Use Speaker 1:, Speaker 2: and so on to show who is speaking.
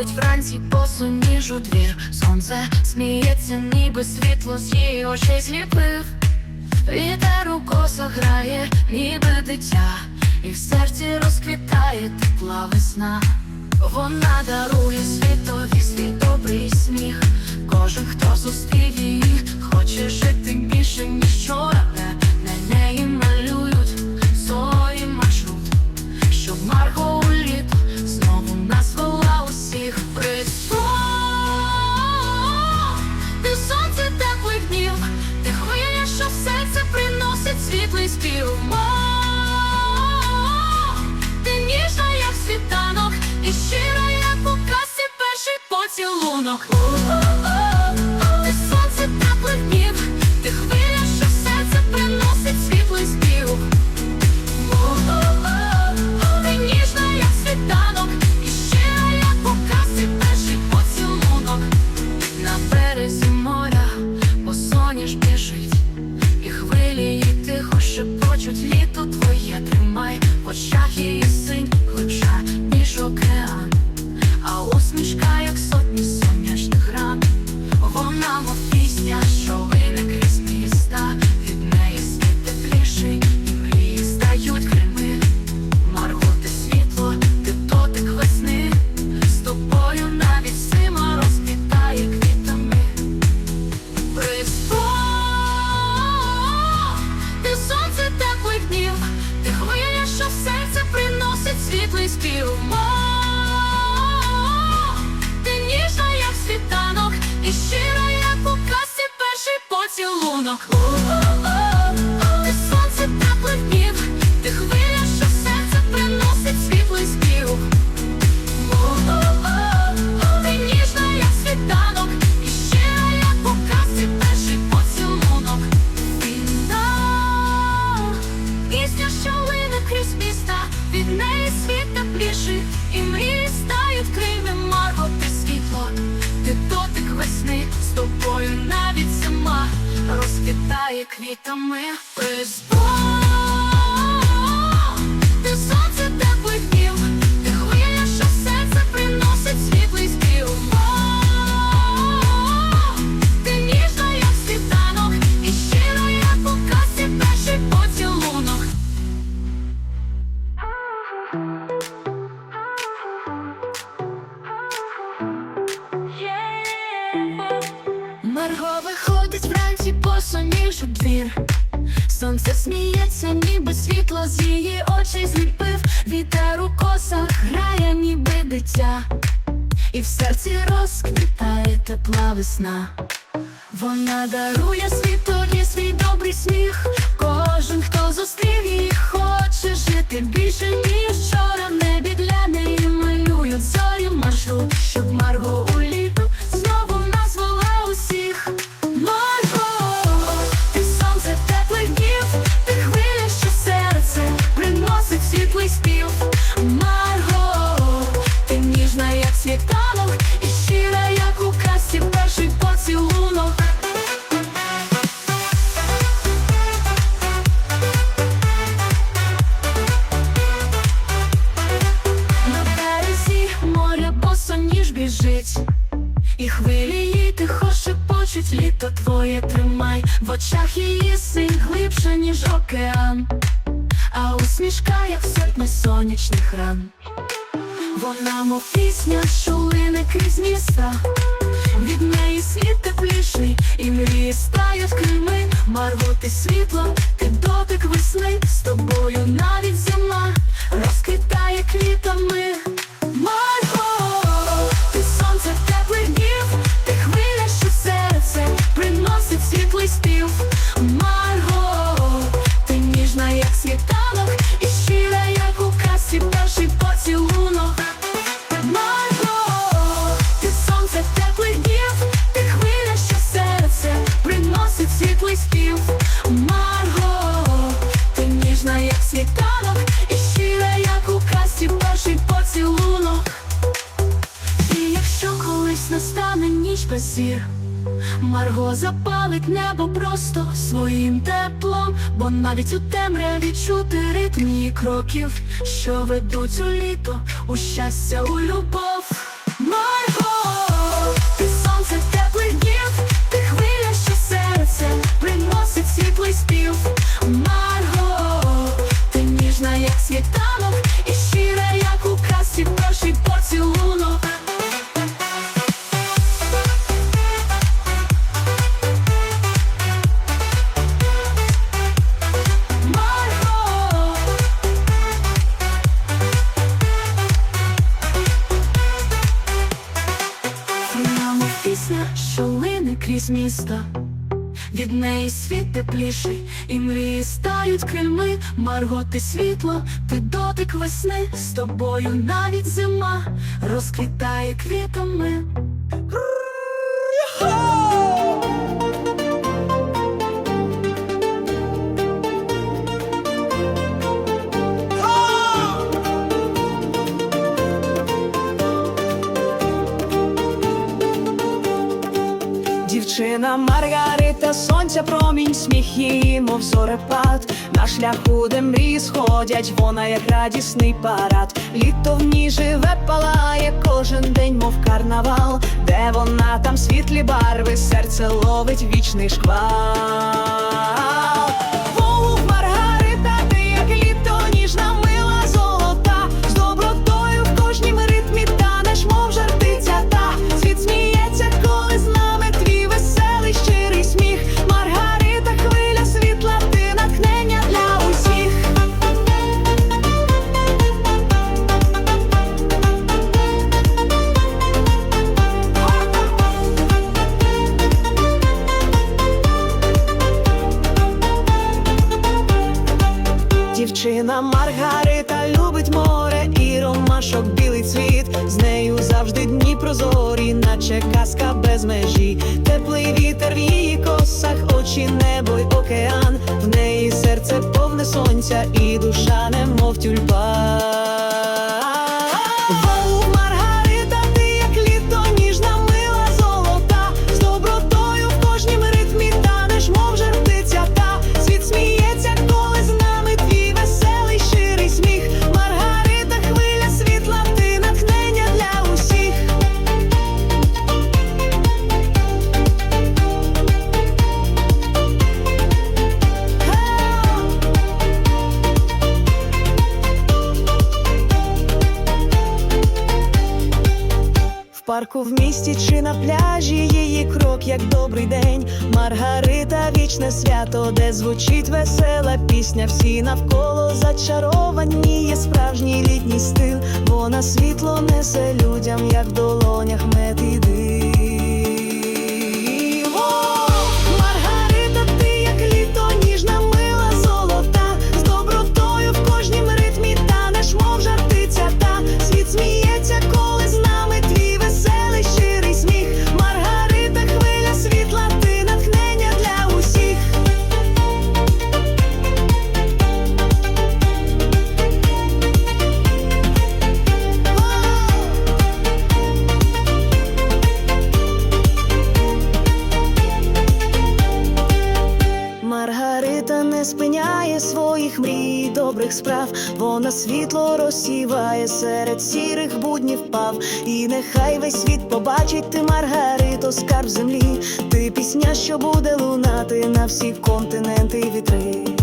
Speaker 1: виходить вранці посоніж у двір Сонце сміється, ніби світло з її очей зліпив Вітер у косах грає, ніби дитя, і в серці розквітає тепла весна. Вона дарує світові свій добрий сміх. Кожен, хто зустрів її, хоче жити більше, ніж вчора. На неї малюють поцілунок. Поцілунок. Розквітає квітами Приспо, ти сонце у двір. Сонце сміється, ніби світло з її очей зліпив. Вітер у косах грає, ніби дитя, і в серці розквітає тепла весна. Вона дарує світові свій добрий сміх. Кожен, хто зустрів її, хоче жити більше, ніж вчора. Небі для неї малюють зорі маршрут, щоб Марго в очах її синь глибше, ніж океан, а усмішка, як сотні сонячних ран. Вона, мов пісня, що лине крізь міста, від неї світ тепліший, і мрії стають крими. Марго, ти світло, ти дотик весни, з тобою навіть зима розквітає квітами. Зір, Марго запалить небо просто своїм теплом, бо навіть у темряві чути ритмі кроків, що ведуть у літо, у щастя, у любов. Марго, ти сонце теплих днів, ти хвиля, що серце приносить світлий спів. Що лине крізь міста, Від неї світ тепліший, і мрії стають крильми. марготи світло, ти дотик весни. З тобою навіть зима розквітає квітами.
Speaker 2: Сонця промінь, сміх її, мов зорепад. На шляху, де мрії сходять, вона як радісний парад. Літо в ній живе, палає кожен день, мов карнавал, де вона там світлі барви, серце ловить вічний шквал. Без межі. Теплий вітер в її косах, очі, небо й океан. В неї серце повне сонця, і душа парку в місті чи на пляжі її крок, як добрий день. Маргарита, вічне свято, де звучить весела пісня. Всі навколо зачаровані, є справжній літній стил. Вона світло несе людям, як в долонях мед. Мрій, справ. Вона світло розсіває серед сірих буднів пав. І нехай весь світ побачить ти, Маргарито, скарб землі. Ти пісня, що буде лунати на всі континенти і вітри.